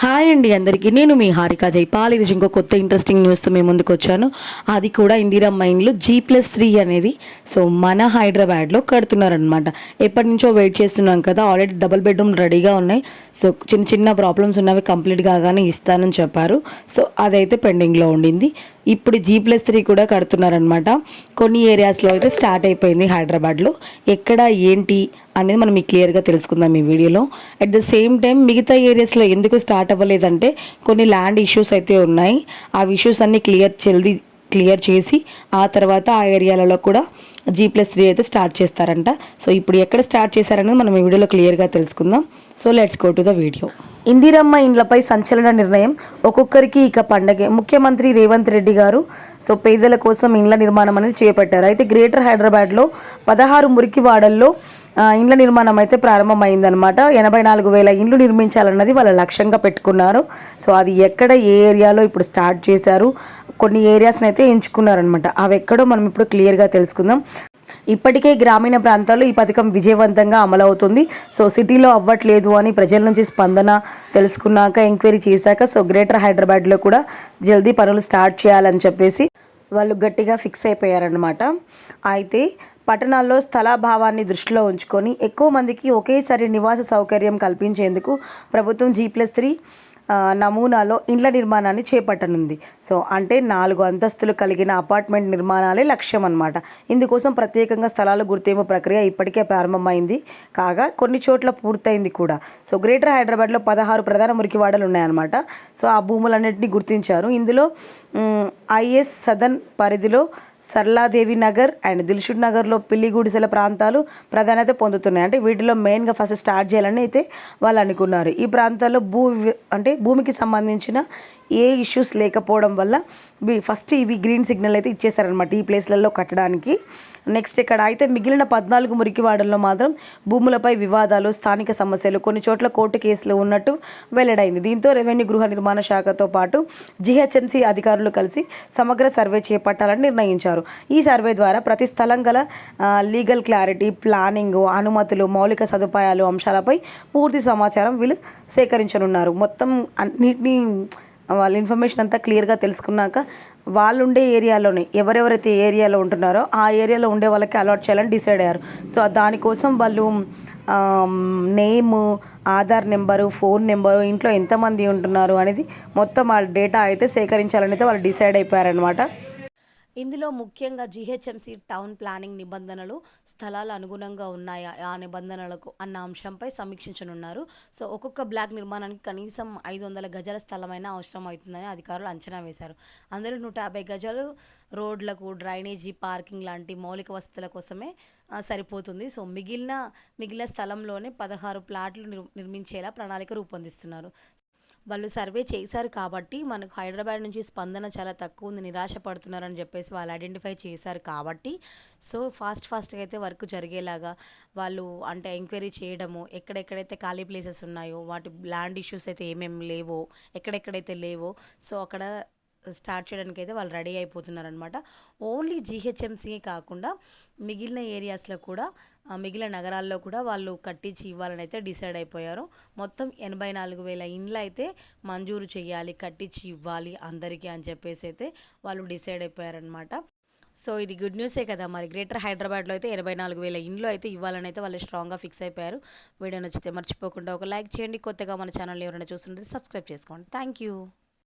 Hi అండి అందరికీ. నేను మీ హారిక జైపాల్. ఈరోజు ఇంకో కొత్త ఇంట్రెస్టింగ్ న్యూస్తో మేము ముందుకు వచ్చాను. అది కూడా ఇందిరా మైండ్లో జీ ప్లస్ త్రీ అనేది. సో మన హైదరాబాద్లో కడుతున్నారనమాట ఎప్పటి నుంచో వెయిట్ చేస్తున్నాం కదా. ఆల్రెడీ డబుల్ బెడ్రూమ్ రెడీగా ఉన్నాయి. సో చిన్న చిన్న ప్రాబ్లమ్స్ ఉన్నవి కంప్లీట్ కాగానే ఇస్తానని చెప్పారు. సో అదైతే పెండింగ్లో ఉండింది. ఇప్పుడు జీ ప్లస్ త్రీ కూడా కడుతున్నారనమాట కొన్ని ఏరియాస్లో అయితే స్టార్ట్ అయిపోయింది హైదరాబాద్లో. ఎక్కడ ఏంటి అనేది మనం మీకు క్లియర్గా తెలుసుకుందాం ఈ వీడియోలో. అట్ ద సేమ్ టైం మిగతా ఏరియాస్లో ఎందుకు స్టార్ట్ అవ్వలేదంటే కొన్ని ల్యాండ్ ఇష్యూస్ అయితే ఉన్నాయి. ఆ ఇష్యూస్ అన్నీ క్లియర్ చెల్ది క్లియర్ చేసి ఆ తర్వాత ఆ ఏరియాలలో కూడా జీ ప్లస్ త్రీ అయితే స్టార్ట్ చేస్తారంట. సో ఇప్పుడు ఎక్కడ స్టార్ట్ చేశారనేది మనం ఈ వీడియోలో క్లియర్గా తెలుసుకుందాం. So let's go to the video Indiramma ఇండ్లపై సంచలన నిర్ణయం. ఒక్కొక్కరికి ఇక పండగే. ముఖ్యమంత్రి రేవంత్ రెడ్డి గారు సో పేదల కోసం ఇండ్ల నిర్మాణం అనేది చేపట్టారు. అయితే గ్రేటర్ హైదరాబాద్లో పదహారు మురికి వాడల్లో ఇండ్ల నిర్మాణం అయితే ప్రారంభమైందనమాట ఎనభై నాలుగు వేల ఇండ్లు నిర్మించాలన్నది వాళ్ళ లక్ష్యంగా పెట్టుకున్నారు. సో అది ఎక్కడ ఏ ఏరియాలో ఇప్పుడు స్టార్ట్ చేశారు కొన్ని ఏరియాస్ని అయితే ఎంచుకున్నారనమాట అవి ఎక్కడో మనం ఇప్పుడు క్లియర్గా తెలుసుకుందాం. ఇప్పటికే గ్రామీణ ప్రాంతాల్లో ఈ పథకం విజయవంతంగా అమలవుతుంది. సో సిటీలో అవ్వట్లేదు అని ప్రజల నుంచి స్పందన తెలుసుకున్నాక ఎంక్వైరీ చేశాక సో గ్రేటర్ హైదరాబాద్లో కూడా జల్దీ పనులు స్టార్ట్ చేయాలని చెప్పేసి వాళ్ళు గట్టిగా ఫిక్స్ అయిపోయారనమాట అయితే పట్టణాల్లో స్థలాభావాన్ని దృష్టిలో ఉంచుకొని ఎక్కువ మందికి ఒకేసారి నివాస సౌకర్యం కల్పించేందుకు ప్రభుత్వం జీ ప్లస్ త్రీ నమూనాలో ఇండ్ల నిర్మాణాన్ని చేపట్టనుంది. సో అంటే నాలుగు అంతస్తులు కలిగిన అపార్ట్మెంట్ నిర్మాణాలే లక్ష్యం అనమాట ఇందుకోసం ప్రత్యేకంగా స్థలాల గుర్తింపు ప్రక్రియ ఇప్పటికే ప్రారంభమైంది. కాగా కొన్ని చోట్ల పూర్తయింది కూడా. సో గ్రేటర్ హైదరాబాద్లో పదహారు ప్రధాన మురికివాడలు ఉన్నాయన్నమాట. సో ఆ భూములన్నింటినీ గుర్తించారు. ఇందులో ఐఎస్ సదన్ పరిధిలో సర్లాదేవి నగర్ అండ్ దిల్షుడ్ నగర్లో పిల్లిగూడిసెల ప్రాంతాలు ప్రాధాన్యత పొందుతున్నాయి. అంటే వీటిలో మెయిన్గా ఫస్ట్ స్టార్ట్ చేయాలని అయితే వాళ్ళు అనుకున్నారు. ఈ ప్రాంతాల్లో భూ అంటే భూమికి సంబంధించిన ఏ ఇష్యూస్ లేకపోవడం వల్ల ఫస్ట్ ఇవి గ్రీన్ సిగ్నల్ అయితే ఇచ్చేసారనమాట ఈ ప్లేస్లలో కట్టడానికి. నెక్స్ట్ ఇక్కడ అయితే మిగిలిన పద్నాలుగు మురికివాడల్లో మాత్రం భూములపై వివాదాలు స్థానిక సమస్యలు కొన్ని చోట్ల కోర్టు కేసులు ఉన్నట్టు వెల్లడైంది. దీంతో రెవెన్యూ గృహ నిర్మాణ శాఖతో పాటు జిహెచ్ఎంసీ అధికారులు కలిసి సమగ్ర సర్వే చేపట్టాలని నిర్ణయించారు. ఈ సర్వే ద్వారా ప్రతి స్థలం గల లీగల్ క్లారిటీ ప్లానింగ్ అనుమతులు మౌలిక సదుపాయాలు అంశాలపై పూర్తి సమాచారం వీళ్ళు సేకరించనున్నారు. మొత్తం అన్నిటినీ వాళ్ళ ఇన్ఫర్మేషన్ అంతా క్లియర్గా తెలుసుకున్నాక వాళ్ళు ఉండే ఏరియాలోనే ఎవరెవరైతే ఏరియాలో ఉంటున్నారో ఆ ఏరియాలో ఉండే వాళ్ళకి అలాట్ చేయాలని డిసైడ్ అయ్యారు. సో దానికోసం వాళ్ళు name Aadhaar number phone number ఇంట్లో ఎంతమంది ఉంటున్నారు అనేది మొత్తం వాళ్ళ డేటా అయితే సేకరించాలని అయితే వాళ్ళు డిసైడ్ అయిపోయారనమాట ఇందులో ముఖ్యంగా జీహెచ్ఎంసీ టౌన్ ప్లానింగ్ నిబంధనలు స్థలాల అనుగుణంగా ఉన్నాయా? ఆ నిబంధనలకు అన్న అంశంపై సమీక్షించనున్నారు. సో ఒక్కొక్క బ్లాక్ నిర్మాణానికి కనీసం ఐదు వందల గజాల స్థలమైనా అవసరం అవుతుందని అధికారులు అంచనా వేశారు. అందులో నూట యాభై గజాలు రోడ్లకు డ్రైనేజీ పార్కింగ్ లాంటి మౌలిక వసతుల కోసమే సరిపోతుంది. సో మిగిలిన మిగిలిన స్థలంలోనే పదహారు ప్లాట్లు నిర్- నిర్మించేలా ప్రణాళిక రూపొందిస్తున్నారు. వాళ్ళు సర్వే చేశారు కాబట్టి మనకు హైదరాబాద్ నుంచి స్పందన చాలా తక్కువ ఉంది నిరాశ పడుతున్నారని చెప్పేసి వాళ్ళు ఐడెంటిఫై చేశారు కాబట్టి. సో ఫాస్ట్ ఫాస్ట్గా అయితే వర్క్ జరిగేలాగా వాళ్ళు అంటే ఎంక్వైరీ చేయడము ఎక్కడెక్కడైతే ఖాళీ ప్లేసెస్ ఉన్నాయో వాటి ల్యాండ్ ఇష్యూస్ అయితే ఏమేమి లేవో ఎక్కడెక్కడైతే లేవో సో అక్కడ స్టార్ట్ చేయడానికి అయితే వాళ్ళు రెడీ అయిపోతున్నారనమాట ఓన్లీ జీహెచ్ఎంసీ కాకుండా మిగిలిన ఏరియాస్లో కూడా మిగిలిన నగరాల్లో కూడా వాళ్ళు కట్టించి ఇవ్వాలని అయితే డిసైడ్ అయిపోయారు. మొత్తం ఎనభై నాలుగు వేల ఇండ్లు అయితే మంజూరు చేయాలి కట్టించి ఇవ్వాలి అందరికీ అని చెప్పేసి అయితే వాళ్ళు డిసైడ్ అయిపోయారనమాట సో ఇది గుడ్ న్యూసే కదా మరి. గ్రేటర్ హైదరాబాద్లో అయితే ఎనభై నాలుగు వేల ఇండ్లు అయితే ఇవ్వాలని అయితే వాళ్ళు స్ట్రాంగ్గా ఫిక్స్ అయిపోయారు. వీడియో నచ్చితే మర్చిపోకుండా ఒక లైక్ చేయండి. కొత్తగా మన ఛానల్ ఎవరైనా చూస్తుంటే సబ్స్క్రైబ్ చేసుకోండి. Thank you.